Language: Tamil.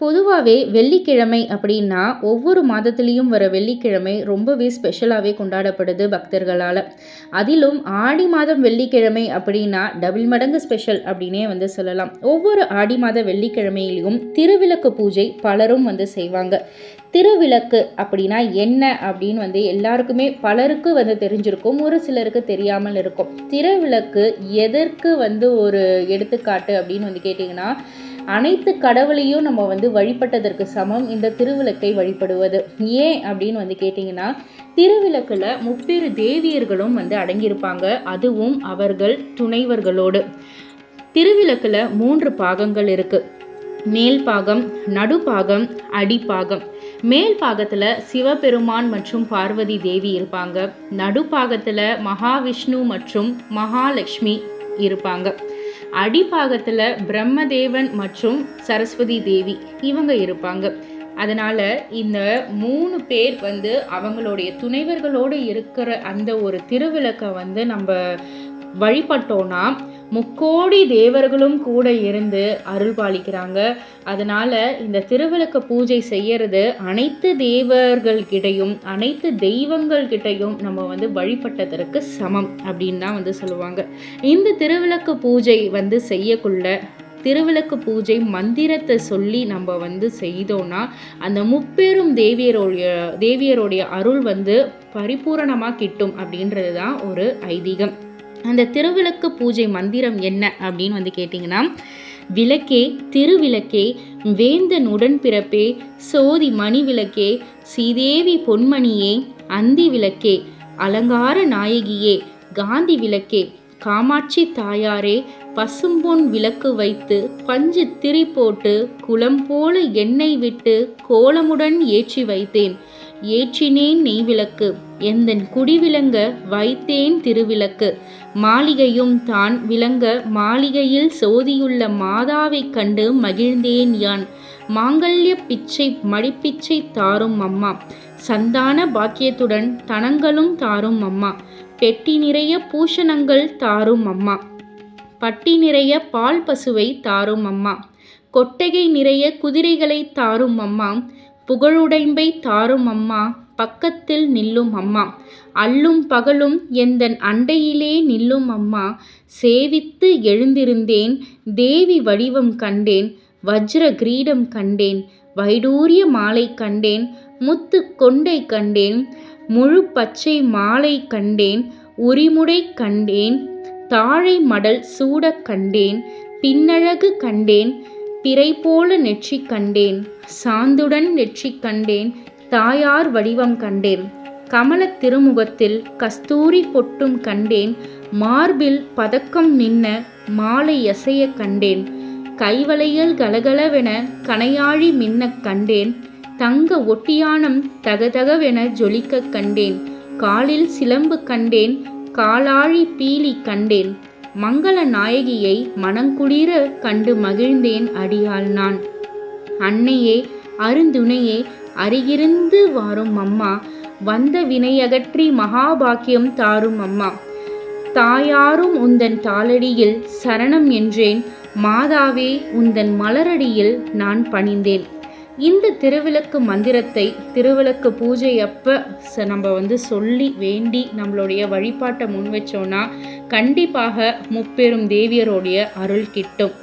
பொதுவாகவே வெள்ளிக்கிழமை அப்படின்னா ஒவ்வொரு மாதத்துலேயும் வர வெள்ளிக்கிழமை ரொம்பவே ஸ்பெஷலாகவே கொண்டாடப்படுது பக்தர்களால். அதிலும் ஆடி மாதம் வெள்ளிக்கிழமை அப்படின்னா டபுள் மடங்கு ஸ்பெஷல் அப்படின்னே வந்து சொல்லலாம். ஒவ்வொரு ஆடி மாத வெள்ளிக்கிழமையிலையும் திருவிளக்கு பூஜை பலரும் வந்து செய்வாங்க. திருவிளக்கு அப்படின்னா என்ன அப்படின்னு வந்து எல்லாருக்குமே பலருக்கு வந்து தெரிஞ்சிருக்கும் ஒரு சிலருக்கு தெரியாமல் இருக்கும். திருவிளக்கு எதற்கு வந்து ஒரு எடுத்துக்காட்டு அப்படின்னு வந்து கேட்டிங்கன்னா அனைத்து கடவுளையும் நம்ம வந்து வழிபட்டதற்கு சமம். இந்த திருவிளக்கை வழிபடுவது. ஏன் அப்படின்னு வந்து கேட்டிங்கன்னா திருவிளக்கில் முப்பெரு தேவியர்களும் வந்து அடங்கியிருப்பாங்க. அதுவும் அவர்கள் துணைவர்களோடு. திருவிளக்கில் மூன்று பாகங்கள் இருக்குது மேல் பாகம் நடுப்பாகம் அடிப்பாகம் மேல் பாகத்தில் சிவபெருமான் மற்றும் பார்வதி தேவி இருப்பாங்க. நடுப்பாகத்தில் மகாவிஷ்ணு மற்றும் மகாலட்சுமி இருப்பாங்க. அடிப்பாகத்தில் பிரம்மதேவன் மற்றும் சரஸ்வதி தேவி இவங்க இருப்பாங்க. அதனால் இந்த மூணு பேர் வந்து அவங்களுடைய துணைவர்களோடு இருக்கிற அந்த ஒரு திருவிளக்கை வந்து நம்ம வழிபட்டோன்னா முக்கோடி தேவர்களும் கூட இருந்து அருள் பாலிக்கிறாங்க. அதனால் இந்த திருவிளக்கு பூஜை செய்யறது அனைத்து தேவர்கள்கிட்டையும் அனைத்து தெய்வங்கள்கிட்டையும் நம்ம வந்து வழிபட்டதற்கு சமம் அப்படின்னு தான் வந்து சொல்லுவாங்க. இந்த திருவிளக்கு பூஜை வந்து செய்யக்குள்ள திருவிளக்கு பூஜை மந்திரத்தை சொல்லி நம்ம வந்து செய்தோன்னா அந்த முப்பெரும் தேவியருடைய தேவியருடைய அருள் வந்து பரிபூரணமாக கிட்டும் அப்படின்றது தான் ஒரு ஐதீகம். அந்த திருவிளக்கு பூஜை மந்திரம் என்ன அப்படின்னு வந்து கேட்டிங்கன்னா விளக்கே திருவிளக்கே வேந்தன் உடன்பிறப்பே சோதி மணி விளக்கே ஸ்ரீதேவி பொன்மணியே அந்தி விளக்கே அலங்கார நாயகியே காந்தி விளக்கே காமாட்சி தாயாரே பசும்பொன் விளக்கு வைத்து பஞ்சு திரி போட்டு குளம் போல எண்ணெய் விட்டு கோலமுடன் ஏற்றி வைத்தேன். ஏற்றினேன் நெய் விளக்கு எந்தன் குடிவிளங்க வைத்தேன் திருவிளக்கு. மாளிகையும் தான் விளங்க மாளிகையில் சோதியுள்ள மாதாவைக் கண்டு மகிழ்ந்தேன் யான். மாங்கல்ய பிச்சை மடிப்பிச்சை தாரும் அம்மா. சந்தான பாக்கியத்துடன் தனங்களும் தாரும் அம்மா. பெட்டி நிறைய பூஷணங்கள் தாரும் அம்மா. பட்டி நிறைய பால் பசுவை தாரும் அம்மா. கொட்டகை நிறைய குதிரைகளை தாரும் அம்மா. புகழுடைம்பை தாரும் அம்மா பக்கத்தில் நில்லும் அம்மா. அல்லும் பகலும் எந்தன் அண்டையிலே நில்லும் அம்மா. சேவித்து எழுந்திருந்தேன் தேவி வடிவம் கண்டேன் வஜ்ர கிரீடம் கண்டேன் வைடூரிய மாலை கண்டேன் முத்து கொண்டை கண்டேன் முழு பச்சை மாலை கண்டேன் உரிமுடை கண்டேன் தாழை மடல் சூடக் கண்டேன் பின்னழகு கண்டேன் பிறை போல நெற்றி கண்டேன் சாந்துடன் நெற்றி கண்டேன் தாயார் வடிவம் கண்டேன். கமல திருமுகத்தில் கஸ்தூரி பொட்டும் கண்டேன் மார்பில் பதக்கம் நின்ன மாலை அசைய கண்டேன். கைவளையல் கலகலவென கனையாழி மின்னக் கண்டேன் தங்க ஒட்டியானம் தகதகவென ஜொலிக்க கண்டேன். காலில் சிலம்பு கண்டேன் காலாழி பீலி கண்டேன். மங்கள நாயகியை மனங்குளிர கண்டு மகிழ்ந்தேன் அடியாள் நான். அன்னையே அருந்துணையே அருகிருந்து வாரும் அம்மா. வந்த வினையகற்றி மகாபாக்கியம் தாரும் அம்மா. தாயாரும் உந்தன் தாளடியில் சரணம் என்றேன். மாதாவே உந்தன் மலரடியில் நான் பணிந்தேன். இந்த திருவிளக்கு மந்திரத்தை திருவிளக்கு பூஜை அப்போ ச நம்ம வந்து சொல்லி வேண்டி நம்மளுடைய வழிபாட்டை முன் வச்சோன்னா கண்டிப்பாக முப்பெரும் தேவியருடைய அருள் கிட்டும்.